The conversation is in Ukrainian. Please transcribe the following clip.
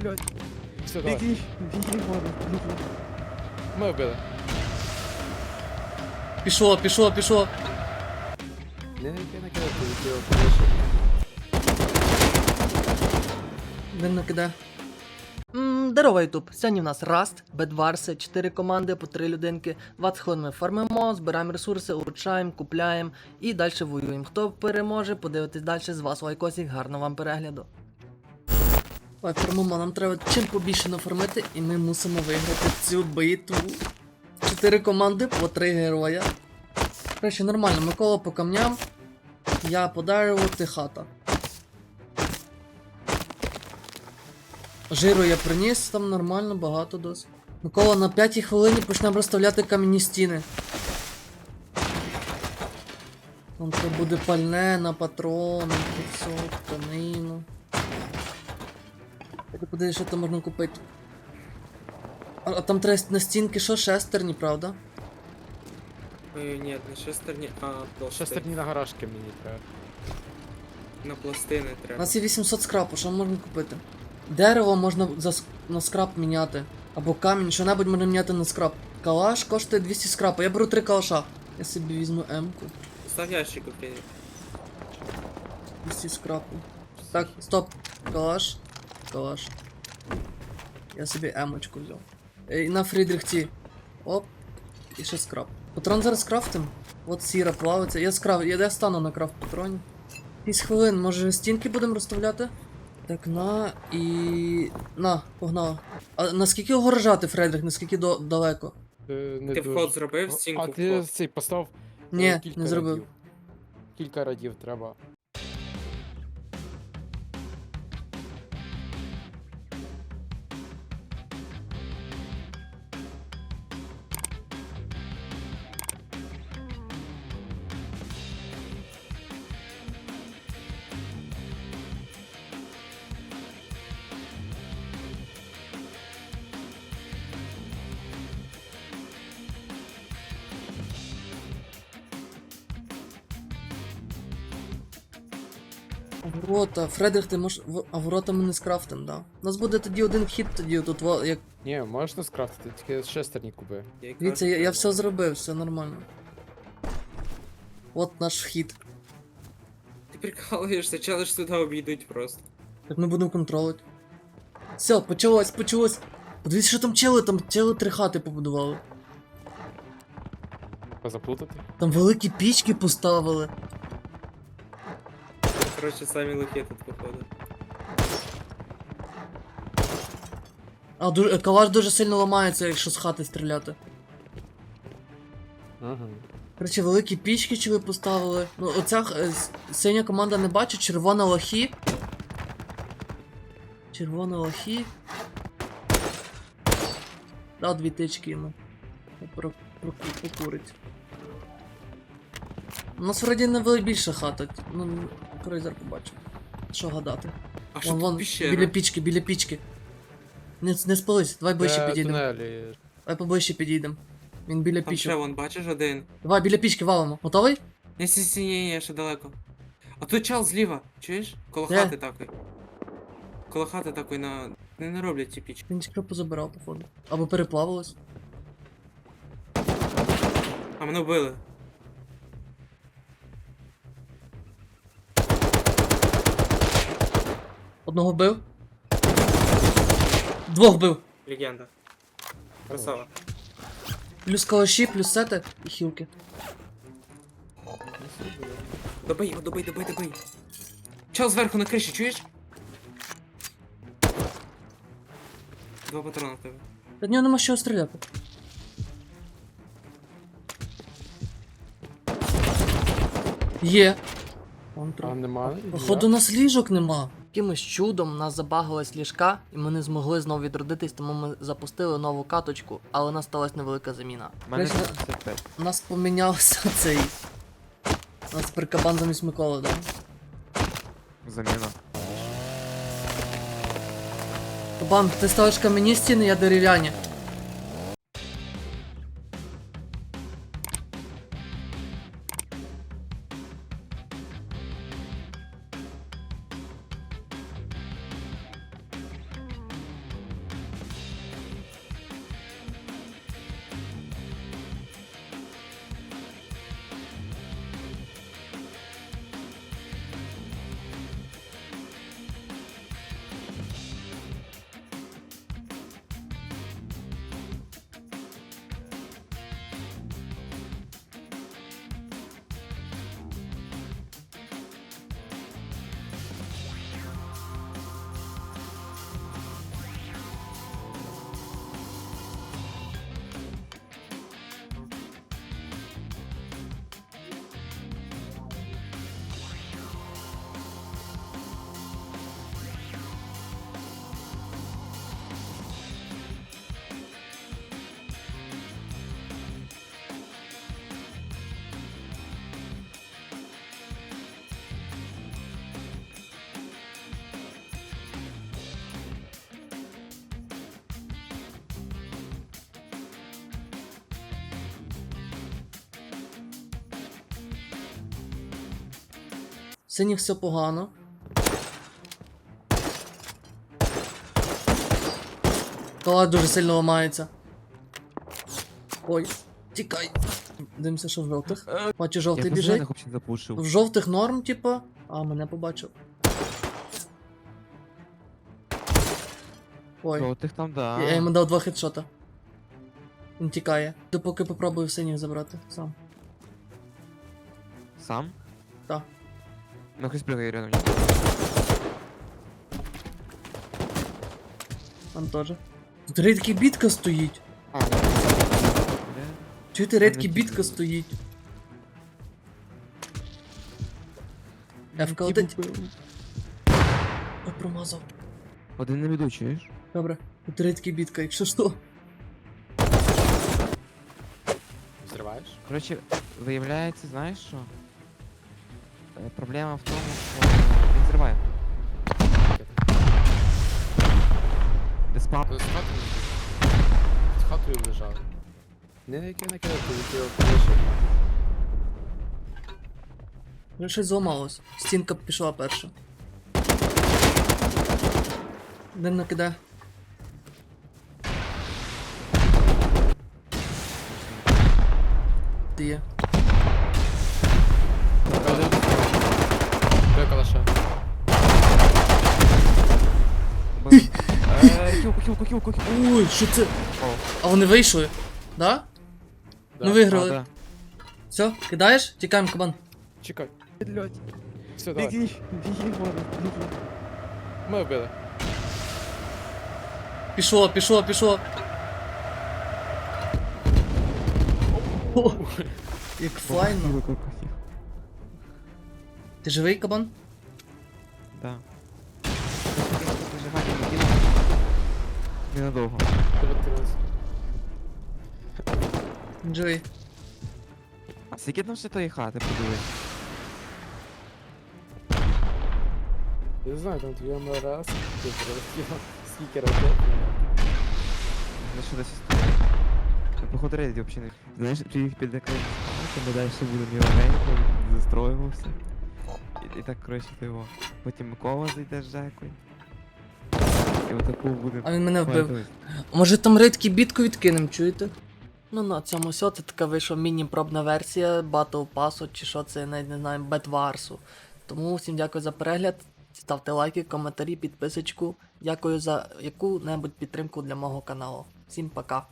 блядь. Все, давай. Біги, біги, Марус, біги. Ми вбили. Пішло, пішло, пішло. Не, не, не кидати, відділо, повише. Він накиде. Ммм, здорово, Ютуб. Сьогодні в нас Rust, Бедварси, 4 команди по 3 людинки. 20 хвилин ми фармимо, збираємо ресурси, улучшаємо, купляємо і далі воюємо. Хто переможе, подивитись далі з вас лайкосик, гарного вам перегляду. Ой, фармимо, нам треба чим побільше нафармити, і ми мусимо виграти цю битву. 4 команди по 3 героя. Короче, нормально, Микола по камням, я по дереву, ти хата. Жиру я приніс, там нормально, багато досить. Микола на п'ятій хвилині почнемо розставляти кам'яні стіни. Там це буде пальне на патрони, піцок, тканину. Я подивись, що там можна купити. А, а там треба на стінки що шестерні, правда? Ой, нет, не шестерні, а пластини. Шестерні на гаражки мені треба. На пластини У треба. нас є 800 скрапу, що можна купити? Дерево можна за, ск- на скрап міняти. Або камінь, що небудь можна міняти на скрап. Калаш коштує 200 скрапу. Я беру 3 калаша. Я собі візьму М-ку. Став ящик у 200 скрапу. Так, стоп. Калаш. Калаш. Я собі М-очку взяв. Е, І на Фрідрихті. Оп. І ще скрап. Патрон зараз крафтим. От сіра плавиться. Я скрав. Я, я стану на крафт патроні. 6 хвилин, може стінки будемо розставляти? Так, на і. На, погнала. А наскільки огорожати, Фредрик? Наскільки до... далеко? Е, Не Ти дуже. вход зробив, стінку А ти вход. цей постав е, Ні, кілька не зробив. радів. Кілька радів треба. Ворота. Фредрик, ти можеш. А ворота ми не скрафтим, да. У нас буде тоді один вхід, тоді тут як. Ні, можна скрафтити, тільки шестерні куби. Дивіться, я, я все зробив, все нормально. От наш вхід. Ти прикалуєшся, чели ж сюди обійдуть просто. Так ми будемо контролити. Все, почалось, почалось. Подивіться, що там чели, там чели три хати побудували. Позаплутати. Там великі пічки поставили. Коротше, самі лохи тут походу. А дуже, калаш дуже сильно ламається, якщо з хати стріляти. Ага. Короче, великі пічки чили поставили. Ну, оця е, с- синя команда не бачить, червона лохі. Червона лохі. Да, дві тички йому. Про, про, покурить. У нас вроді не вели хата. Ну, крейзер побачив. Що гадати? А що Вон, тут вон, піщера? біля пічки, біля пічки. Не, не спались, давай ближче Де підійдемо. тунелі. Давай поближче підійдемо. Він біля Там ще пічки. вон, бачиш один. Давай, біля пічки валимо. Готовий? Ні, сі, сі, ні, ні, ще далеко. А тут чел зліва, чуєш? Коло Де? хати такої. Коло хати такої на. Не, не роблять ці пічки. Він тільки позабирав, походу. Або переплавилось. А мене вбили. Одного бив. Двох бив. Легенда. Красава. Плюс калаші, плюс сети і хілки. Добий його, добий, добий, добий. Чел зверху на криші, чуєш? Два патрона в тебе. Від нього нема чого стріляти. Є. Нема? Походу, у нас ліжок нема. Якимось чудом у нас забагалась ліжка, і ми не змогли знову відродитись, тому ми запустили нову каточку, але у нас сталася невелика заміна. У мене Короче, 75. У нас помінявся цей. У нас тепер кабан замість Миколи, да? Заміна. Кабан, ти ставиш кам'яні стіни, я дерев'яні. Синіх все погано. Кала дуже сильно ламається. Ой, тікай. Дивимося, що в жовтих. Бачу, жовтий біжить. В жовтих норм, типа. А, мене побачив. Ой, Жовтих там, да. я йому дав два хедшота. Він тікає. Допоки попробую синіх забрати сам. Сам? Так. Ну, хтось пригає рядом. Там теж. Тут рідкий бітка стоїть. А, да. Бля. Чуєте, рідкий бітка стоїть. Фк один. Ой, промазав. Один на віду, чуєш? Добре. Тут рідкий бітка, якщо що. Взриваєш? Коротше, виявляється, знаєш що? Е, Проблема в тому, що він зриває. Де спав? Ти з хатою З хатою лежав. Не на яке накидав, полетіло кришу. Вже щось зламалось. Стінка пішла перша. Дим накидає. Ти є. Де Хілку, хілку, хілку. Ой, що це? А вони вийшли? Да? Ну А, виграли. да. Все, кидаєш? Тікаємо, кабан. Чекай. Все, давай. Біги, біги, Влада, біги. Ми вбили. Пішло, пішло, пішло. О, як файно. Ти живий, кабан? Да. Ненадовго. Він Живий. А скільки там ще тої хати, подивись. Я не знаю, там твій МРС, ти прилетіло. Скільки ракет. За що десь стоїть? Ну, Походу рейді взагалі не... Знаєш, приїх під якась ми далі буде міленько, застроювався. І, і так, коротше, то його. Потім Микола зайде з Жекою. І отаку буде... А він мене вбив. Може там ридки бітку відкинем, чуєте? Ну на цьому все, це така вийшла міні-пробна версія Battle Pass, чи що це, я навіть не знаю, Бетварсу. Тому всім дякую за перегляд. Ставте лайки, коментарі, підписочку. Дякую за яку-небудь підтримку для мого каналу. Всім пока.